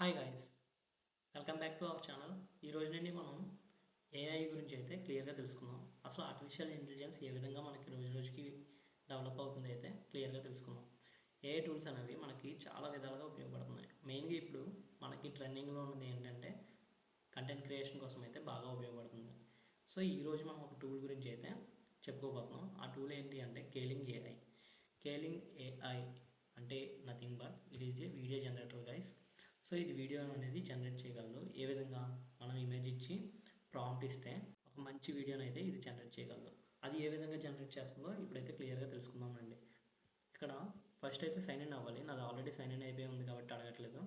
Hi guys welcome back to our channel ఈ రోజు నుండి మనం ఏఐ గురించి అయితే క్లియర్గా తెలుసుకుందాం. అసలు ఆర్టిఫిషియల్ ఇంటెలిజెన్స్ ఏ విధంగా మనకి రోజు రోజుకి డెవలప్ అవుతుంది అయితే క్లియర్గా తెలుసుకుందాం. ఏఐ టూల్స్ అనేవి మనకి చాలా విధాలుగా ఉపయోగపడుతున్నాయి. మెయిన్గా ఇప్పుడు మనకి ట్రెండింగ్లో ఉన్నది ఏంటంటే కంటెంట్ క్రియేషన్ కోసం అయితే బాగా ఉపయోగపడుతుంది. సో ఈరోజు మనం ఒక టూల్ గురించి అయితే చెప్పుకోబోతున్నాం. ఆ టూల్ ఏంటి అంటే కేలింగ్ ఏఐ కేలింగ్ ఏఐ అంటే nothing but it is a video generator guys so ఇది వీడియో అనేది జనరేట్ చేయగలదు. ఏ విధంగా మనం ఇమేజ్ ఇచ్చి ప్రాంప్ట్ ఇస్తే ఒక మంచి వీడియోని అయితే ఇది జనరేట్ చేయగలదు. అది ఏ విధంగా జనరేట్ చేస్తుందో ఇప్పుడైతే క్లియర్గా తెలుసుకుందామండి. ఇక్కడ ఫస్ట్ అయితే సైన్ ఇన్ అవ్వాలి. నాది ఆల్రెడీ సైన్ ఇన్ అయిపోయి ఉంది కాబట్టి అడగట్లేదు.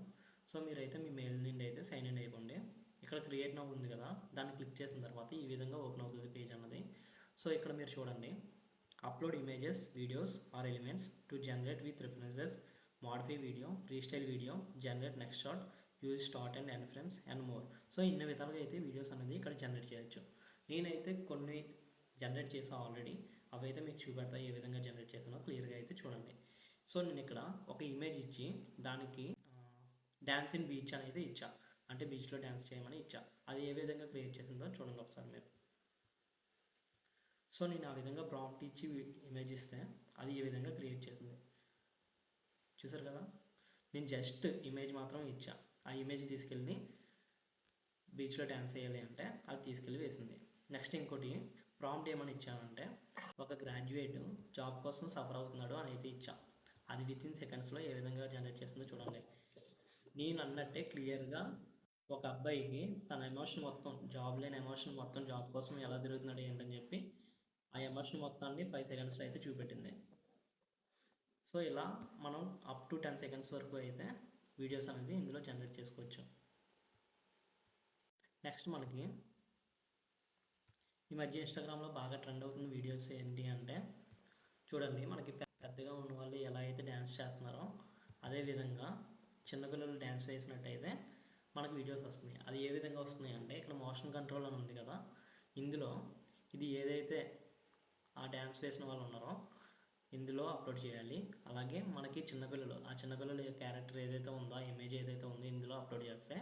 సో మీరైతే మీ మెయిల్ నుండి అయితే సైన్ ఇన్ అయిపోండి. ఇక్కడ క్రియేట్ నవ్ ఉంది కదా దాన్ని క్లిక్ చేసిన తర్వాత ఈ విధంగా ఓపెన్ అవుతుంది పేజ్ అన్నది. సో ఇక్కడ మీరు చూడండి. Upload images videos or elements to generate with references modify video restyle video generate next shot use start and end frames and more so ఇన్ని విధాలుగా అయితే వీడియోస్ అనేది ఇక్కడ జనరేట్ చేయొచ్చు. నేనైతే కొన్ని జనరేట్ చేసాను ఆల్రెడీ అవి అయితే మీకు చూపెడతా ఏ విధంగా జనరేట్ చేసానో క్లియర్గా అయితే చూడండి. సో నేను ఇక్కడ ఒక ఇమేజ్ ఇచ్చి దానికి డ్యాన్స్ ఇన్ బీచ్ అని అయితే ఇచ్చా. అంటే బీచ్లో డ్యాన్స్ చేయమని ఇచ్చా. అది ఏ విధంగా క్రియేట్ చేసిందో చూడండి ఒకసారి మీరు. సో నేను ఆ విధంగా ప్రాంప్ట్ ఇచ్చి ఇమేజ్ ఇస్తే అది ఏ విధంగా క్రియేట్ చేసింది? చూసారు కదా? నేను జస్ట్ ఇమేజ్ మాత్రం ఇచ్చా. ఆ ఇమేజ్ తీసుకెళ్ళి బీచ్లో డ్యాన్స్ వేయాలి అంటే అది తీసుకెళ్ళి వేసింది. నెక్స్ట్ ఇంకోటి ప్రాంప్ట్ ఏమని ఇచ్చానంటే ఒక గ్రాడ్యుయేట్ జాబ్ కోసం సఫర్ అవుతున్నాడు అని అయితే ఇచ్చా. అది విత్ ఇన్ సెకండ్స్లో ఏ విధంగా జనరేట్ చేస్తుందో చూడండి. నేను అన్నట్టే క్లియర్గా ఒక అబ్బాయికి తన ఎమోషన్ మొత్తం జాబ్ లేని ఎమోషన్ మొత్తం జాబ్ కోసం ఎలా తిరుగుతున్నాడు ఏంటని చెప్పి ఆ ఎమోషన్ మొత్తాన్ని ఫైవ్ సెకండ్స్లో అయితే చూపెట్టింది. సో ఇలా మనం అప్ టు టెన్ సెకండ్స్ వరకు అయితే వీడియోస్ అనేది ఇందులో జనరేట్ చేసుకోవచ్చు. నెక్స్ట్ మనకి ఈ మధ్య ఇన్స్టాగ్రామ్లో బాగా ట్రెండ్ అవుతున్న వీడియోస్ ఏంటి అంటే చూడండి మనకి పెద్దగా ఉన్న వాళ్ళు ఎలా అయితే డ్యాన్స్ చేస్తున్నారో అదేవిధంగా చిన్నపిల్లలు డ్యాన్స్ వేసినట్టయితే మనకు వీడియోస్ వస్తున్నాయి. అది ఏ విధంగా వస్తున్నాయి అంటే ఇక్కడ మోషన్ కంట్రోల్ అని ఉంది కదా ఇందులో ఇది ఏదైతే ఆ డ్యాన్స్ వేసిన వాళ్ళు ఉన్నారో ఇందులో అప్లోడ్ చేయాలి. అలాగే మనకి చిన్నపిల్లలు ఆ చిన్నపిల్లల క్యారెక్టర్ ఏదైతే ఉందో ఆ ఇమేజ్ ఏదైతే ఉందో ఇందులో అప్లోడ్ చేస్తే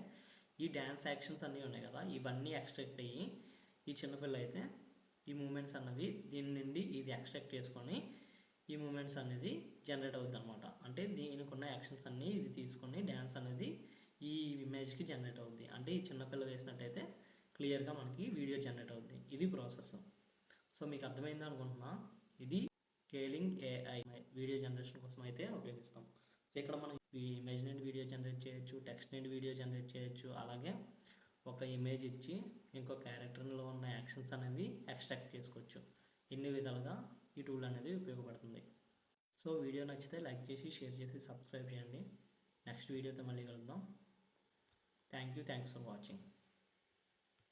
ఈ డ్యాన్స్ యాక్షన్స్ అన్నీ ఉన్నాయి కదా ఇవన్నీ ఎక్స్ట్రాక్ట్ అయ్యి ఈ చిన్నపిల్ల అయితే ఈ మూమెంట్స్ అన్నవి దీని నుండి ఇది ఎక్స్ట్రాక్ట్ చేసుకొని ఈ మూమెంట్స్ అనేది జనరేట్ అవుద్ది అనమాట అంటే దీనికి ఉన్న యాక్షన్స్ అన్నీ ఇది తీసుకొని డ్యాన్స్ అనేది ఈ ఇమేజ్కి జనరేట్ అవుద్ది. అంటే ఈ చిన్నపిల్ల వేసినట్టయితే క్లియర్గా మనకి వీడియో జనరేట్ అవుద్ది. ఇది ప్రాసెస్ సో మీకు అర్థమైంది అనుకుంటున్నా. ఇది స్కేలింగ్ ఏఐ వీడియో జనరేషన్ కోసం అయితే ఉపయోగిస్తాం. సో ఇక్కడ మనం ఇమేజ్ నుండి వీడియో జనరేట్ చేయొచ్చు టెక్స్ట్ నుండి వీడియో జనరేట్ చేయొచ్చు అలాగే ఒక ఇమేజ్ ఇచ్చి ఇంకో క్యారెక్టర్లో ఉన్న యాక్షన్స్ అనేవి ఎక్స్ట్రాక్ట్ చేసుకోవచ్చు. ఇన్ని విధాలుగా ఈ టూల్ అనేది ఉపయోగపడుతుంది. సో వీడియో నచ్చితే లైక్ చేసి షేర్ చేసి సబ్స్క్రైబ్ చేయండి. నెక్స్ట్ వీడియోతో మళ్ళీ కలుద్దాం. Thank you thanks for watching